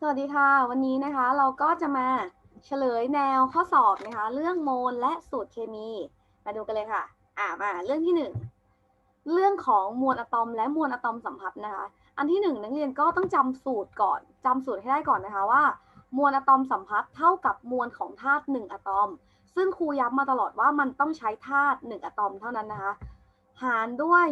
สวัสดีค่ะ วันนี้นะคะเราก็จะมาเฉลยแนวข้อสอบนะคะ เรื่องโมลและสูตรเคมี มาดูกันเลยค่ะ อ่ามาเรื่องที่หนึ่งเรื่องของมวลอะตอมและมวลอะตอมสัมพัทธ์นะคะ อันที่หนึ่งนักเรียนก็ต้องจำสูตรก่อนจำสูตรให้ได้ก่อนนะคะว่า มวลอะตอมสัมพัทธ์เท่ากับมวลของธาตุหนึ่งอะตอม ซึ่งครูย้ำมาตลอดว่ามันต้องใช้ธาตุหนึ่งอะตอมเท่านั้นนะคะ หารด้วย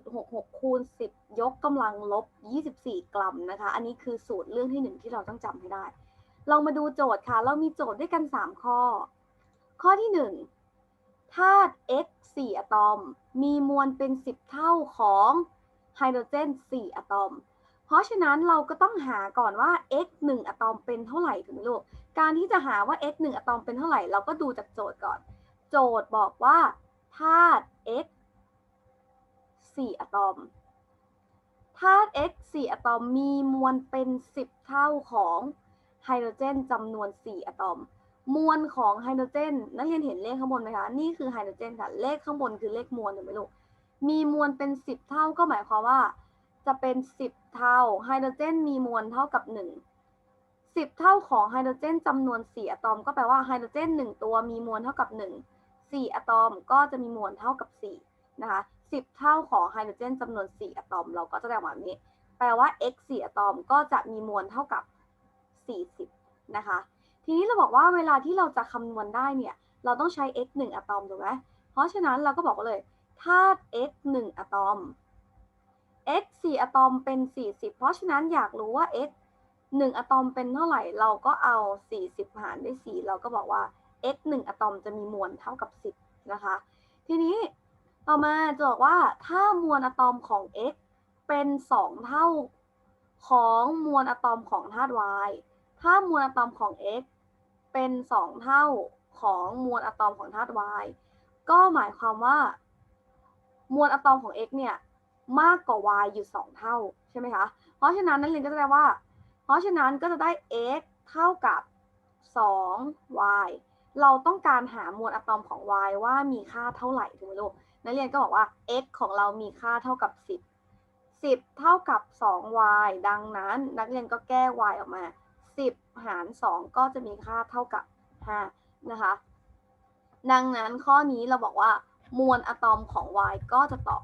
1.66 คูณ 10 ยกกำลังลบ 24 กรัมนะคะ อันนี้คือสูตรเรื่องที่ 1 ที่เราต้องจำให้ได้ เรามาดูโจทย์ค่ะ เรามีโจทย์ด้วยกัน 3 ข้อ ข้อที่ 1 ธาตุ x 4 อะตอม มีมวลเป็น 10 เท่าของไฮโดรเจน 4 อะตอม เพราะฉะนั้นเราก็ต้องหาก่อนว่า x 1 อะตอมเป็นเท่าไหร่ถูกไหมลูก การที่จะหาว่า x 1 อะตอมเป็นเท่าไหร่ เราก็ดูจากโจทย์ก่อน โจทย์บอกว่าธาตุ x 4 อะตอม ธาตุ X 4 อะตอมมีมวลเป็น 10 เท่าของไฮโดรเจนจำนวน 4 อะตอม มวลของไฮโดรเจน นักเรียนเห็นเลขข้างบนไหมคะ นี่คือไฮโดรเจนค่ะ เลขข้างบนคือเลขมวลถูกไหมลูก มีมวลเป็น 10 เท่าก็หมายความว่า จะเป็น 10 เท่า ไฮโดรเจนมีมวลเท่ากับ 1 10 เท่าของไฮโดรเจนจำนวน 4 อะตอม ก็แปลว่าไฮโดรเจน 1 ตัวมีมวลเท่ากับ 1 4 อะตอมก็จะมีมวลเท่ากับ 4 นะคะ 10 เท่าของไฮโดรเจนจำนวน 4 อะตอม เราก็จะได้แบบนี้ แปลว่า x 4 อะตอมก็จะมีมวลเท่ากับ 40 นะคะ ทีนี้เราบอกว่าเวลาที่เราจะคำนวณได้เนี่ย เราต้องใช้ x 1 อะตอมถูกไหมเพราะฉะนั้นเราก็บอกว่าเลยธาตุ x 1 อะตอม x 4 อะตอมเป็น 40 เพราะฉะนั้นอยากรู้ว่า x 1 อะตอมเป็นเท่าไหร่ เราก็เอา 40 หารด้วย 4 เราก็บอกว่า x 1 อะตอมจะมีมวลเท่ากับ 10 นะคะ ทีนี้ ต่อมาจะบอกว่าถ้ามวลอะตอมของ x เป็น 2 เท่าของมวลอะตอมของธาตุ y ถ้ามวลอะตอมของ x เป็น 2 เท่าของมวลอะตอมของธาตุ y ก็หมายความว่า มวลอะตอมของ x เนี่ยมากกว่า y อยู่ 2 เท่าใช่ไหมคะ เพราะฉะนั้นนักเรียนก็จะได้ว่า เพราะฉะนั้นก็จะได้ x เท่ากับ 2y เราต้องการหามวลอะตอมของ y ว่ามีค่าเท่าไหร่ถูกไหมลูก นักเรียนก็บอกว่า x ของเรามีค่าเท่ากับ 10 10 เท่ากับ 2y ดังนั้นนักเรียนก็แก้ y ออกมา 10 หาร 2 ก็จะมีค่าเท่ากับ 5 นะคะ ดังนั้นข้อนี้เราบอกว่า มวลอะตอมของ y ก็จะตอบ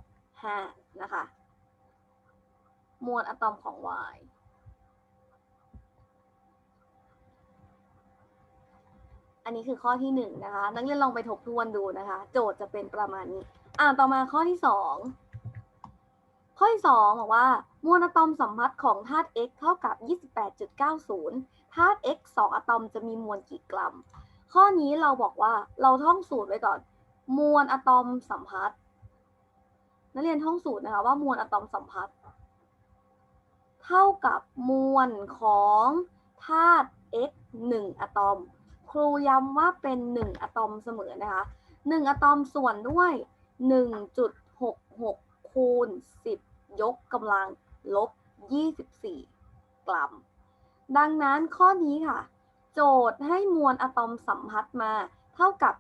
5 นะคะ มวลอะตอมของ y อันนี้คือข้อที่หนึ่งนะคะ นักเรียนลองไปทบทวนดูนะคะ โจทย์จะเป็นประมาณนี้ อ่าต่อมาข้อที่สองข้อที่สองบอกว่ามวลอะตอมสัมพัทธ์ของธาตุ x เท่ากับ 28.90ธาตุ x 2อะตอมจะมีมวลกี่กรัม ข้อนี้เราบอกว่าเราท่องสูตรไว้ก่อน มวลอะตอมสัมพัทธ์นักเรียนท่องสูตรนะคะว่ามวลอะตอมสัมพัทธ์เท่ากับมวลของธาตุ x 1อะตอม ครูย้ำว่าเป็น 1อะตอมเสมอนะคะ 1อะตอมส่วนด้วย 1.66 คูณ 10 ยกกำลังลบ 24 กรัม ดังนั้นข้อนี้ค่ะ โจทย์ให้มวลอะตอมสัมพัทธ์มาเท่ากับ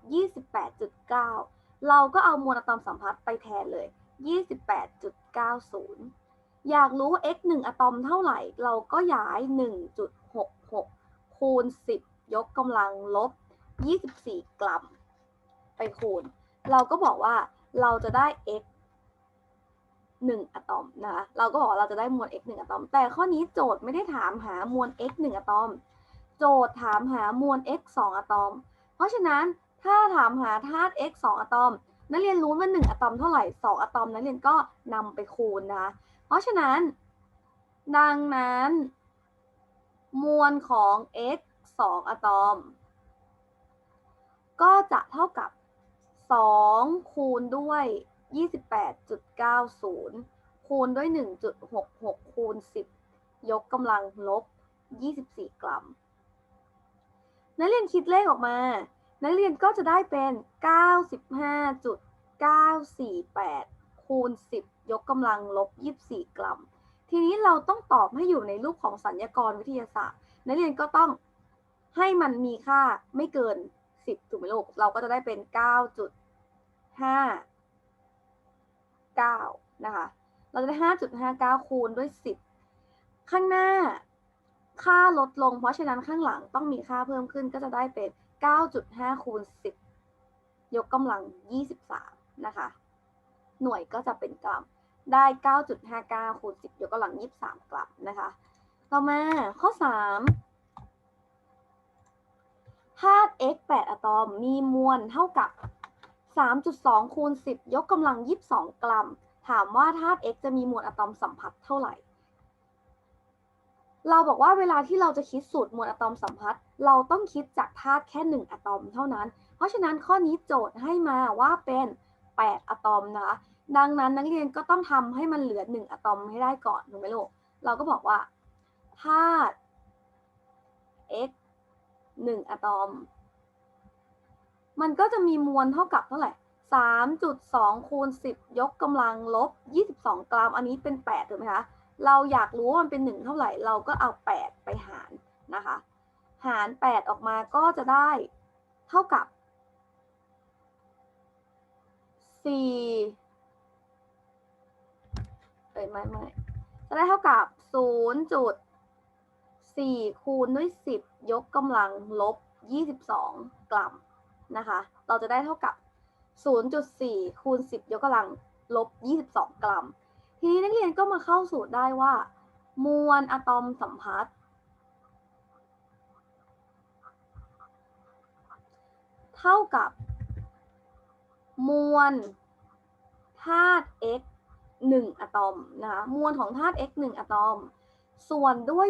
28.9 เราก็เอามวลอะตอมสัมพัทธ์ไปแทนเลย 28.90 อยากรู้ x 1อะตอมเท่าไหร่ เราก็ย้าย 1.66 คูณ 10 ยกกำลังลบ 24 กรัม ไปคูณ เราก็บอกว่า เราจะได้ x 1อะตอมนะคะ เราก็บอกเราจะได้มวล x 1อะตอม แต่ข้อนี้โจทย์ไม่ได้ถามหามวล x 1อะตอม โจทย์ถามหามวล x 2อะตอม เพราะฉะนั้นถ้าถามหาธาตุ x 2อะตอม นักเรียนรู้ว่า 1อะตอมเท่าไหร่ 2อะตอม นักเรียนก็นำไปคูณนะคะ เพราะฉะนั้น ดังนั้น มวลของ x 2อะตอม ก็จะเท่ากับ 2คูณด้วย28.90คูณด้วย1.66คูณ10ยกกำลังลบ24กรัม นักเรียนคิดเลขออกมา นักเรียนก็จะได้เป็น95.948คูณ10ยกกำลังลบ24กรัม ทีนี้เราต้องตอบให้อยู่ในรูปของสัญญากรวิทยาศาสตร์ นักเรียนก็ต้องให้มันมีค่าไม่เกิน 10ถูกไหมลูก เราก็จะได้เป็น9.59นะคะ เราจะได้5.59คูณด้วย10ข้างหน้าค่าลดลง เพราะฉะนั้นข้างหลังต้องมีค่าเพิ่มขึ้นก็จะได้เป็น 9.5 คูณ 10 ยกกำลัง 23 นะคะ หน่วยก็จะเป็นกรัม ได้ 9.59 คูณ 10 ยกกำลัง 23 กรัมนะคะ ต่อมาข้อ 3 ธาตุ x 8 อะตอม มีมวลเท่ากับ 3.2 คูณ 10 ยกกำลัง 22 กรัม ถามว่าธาตุ x จะมีมวลอะตอมสัมพัทธ์เท่าไหร่ เราบอกว่าเวลาที่เราจะคิดสูตรมวลอะตอมสัมพัทธ์ เราต้องคิดจากธาตุแค่ 1 อะตอมเท่านั้น เพราะฉะนั้นข้อนี้โจทย์ให้มาว่าเป็น 8 อะตอมนะคะ ดังนั้นนักเรียนก็ต้องทำให้มันเหลือ 1 อะตอมให้ได้ก่อนถูกไหมลูก เราก็บอกว่าธาตุ x 1อะตอม มันก็จะมีมวลเท่ากับเท่าไหร่3.2คูณ10ยกกำลังลบ22กรัม อันนี้เป็น8ถูกไหมคะ เราอยากรู้ว่ามันเป็น1เท่าไหร่ เราก็เอา8ไปหารนะคะ หาร8ออกมาก็จะได้เท่ากับ4เอ้ยไม่ไม่จะได้เท่ากับศูนย์จุด 4 คูณด้วย 10 ยกกำลังลบ 22 กรัมนะคะ เราจะได้เท่ากับ 0.4 คูณ 10 ยกกำลังลบ 22 กรัม ทีนี้นักเรียนก็มาเข้าสูตรได้ว่า มวลอะตอมสัมพัทธ์เท่ากับ มวลธาตุ x 1 อะตอมนะคะ มวลของธาตุ x 1 อะตอม ส่วนด้วย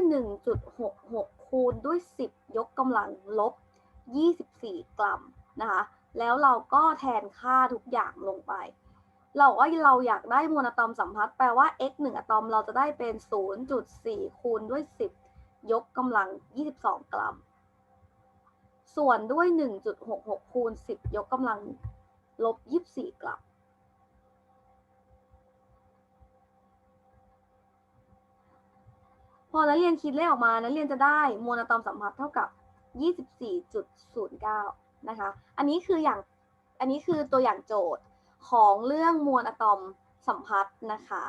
1.66 คูณด้วย 10 ยกกำลังลบ 24 กรัมนะคะ แล้วเราก็แทนค่าทุกอย่างลงไป เราว่าเราอยากได้มวลอะตอมสัมพัทธ์แปลว่า x 1อะตอมเราจะได้เป็น 0.4 คูณด้วย 10 ยกกำลัง 22 กรัม ส่วนด้วย 1.66 คูณ 10 ยกกำลังลบ 24 กรัม อนักเรียนคิดเลขออกมา นักเรียนจะได้มวลอะตอมสัมพัทธ์เท่ากับ 24.09 นะคะ อันนี้คืออย่าง อันนี้คือตัวอย่างโจทย์ของเรื่องมวลอะตอมสัมพัทธ์นะคะ